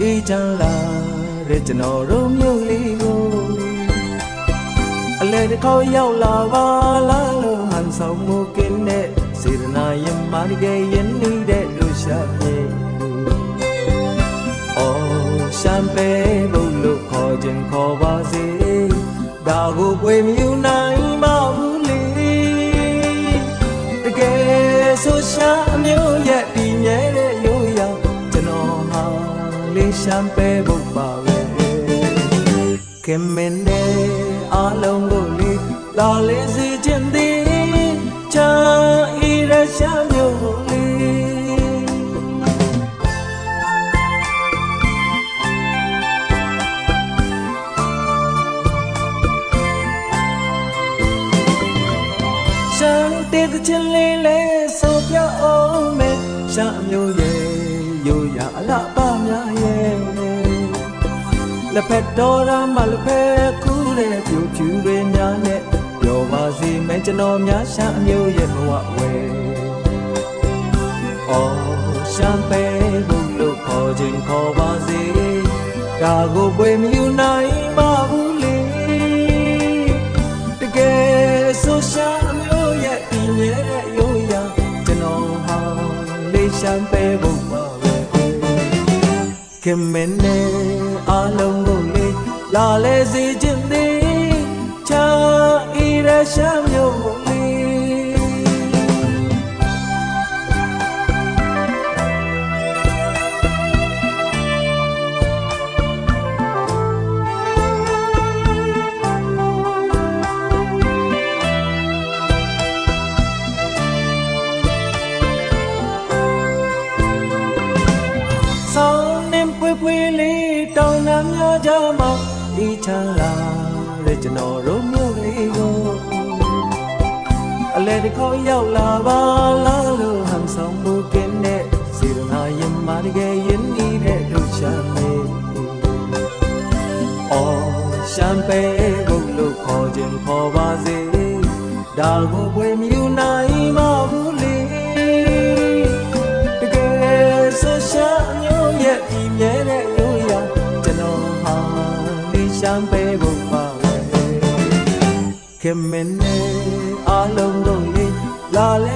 အေးချမ်းလာတဲ့ကျွန်တော်တို့မြို့လေးကိုအလဲတစ်ခေါက်ရောက်လာပါလားလို့ဟန်ဆောင်မှုကင်းတဲ့စေရနာရင်မာတကယ်ရင်နေတဲ့လူရှာမြေအော်ရှမ်းပဲဘုလို့ခေါ်ခြင်းခေါ်ပါစေဒါကိုပွေမြူ လေးရှမ်းပဲဘုပါပဲခင်မင်းနဲ့အားလုံးကိုလေးလာလေးစီခြင်းသည်ချာဤရရှာမျိုးလေးရှမ်းတေးသချင်းလေးလဲဆိုပြအောင်မယ်ရှမ်းအမျိုးရဲ့ရိုးရာအလားပါများရဲ့ လက်ဖက်တော်ရမလက်ဖက်ကူးတဲ့ပြူဖြူတွေများနဲ့ပြောပါစီမယ်ကျွန်တော်များရှမ်းအမျိုးရဲ့ဘဝဝဲအော်ရှမ်းပဲဘူးလို့ခေါ်ခြင်းခေါ်ပါစေဒါကိုပွေမယူနိုင်ပါဘူးလေတကယ်ဆိုရှာမျိုးရဲ့ဒီမြဲတဲ့ရိုးရာကျွန်တော်ဟာလေးရှမ်းပဲဖို့ပါပဲခင်မင်းနဲ့အားလုံးကို လေးလာလဲစေခြင်းသည်ချာဤရရှမ်းမျိုးကိုလေးဆောင်းနှင်းပွေပွေလေးတောင်နှမ်းများကြမှာ ဒီချမ်းလာတဲ့ကျွန်တော်တို့မြို့လေးကိုအလဲတစ်ခေါက်ရောက်လာပါလားလို့ဟန်ဆောင်မှုကင်းတဲ့စေရနာရင်မာတကယ်ရင်နေတဲ့တို့ချမ်းမေအော်ရှမ်းပဲဘုလို့ခေါ်ခြင်းခေါ်ပါစေဒါကိုပွေမြူနိုင်မဘူးလေ ခင်မင်းနဲ့အလုံးလုံးလေးလာလေ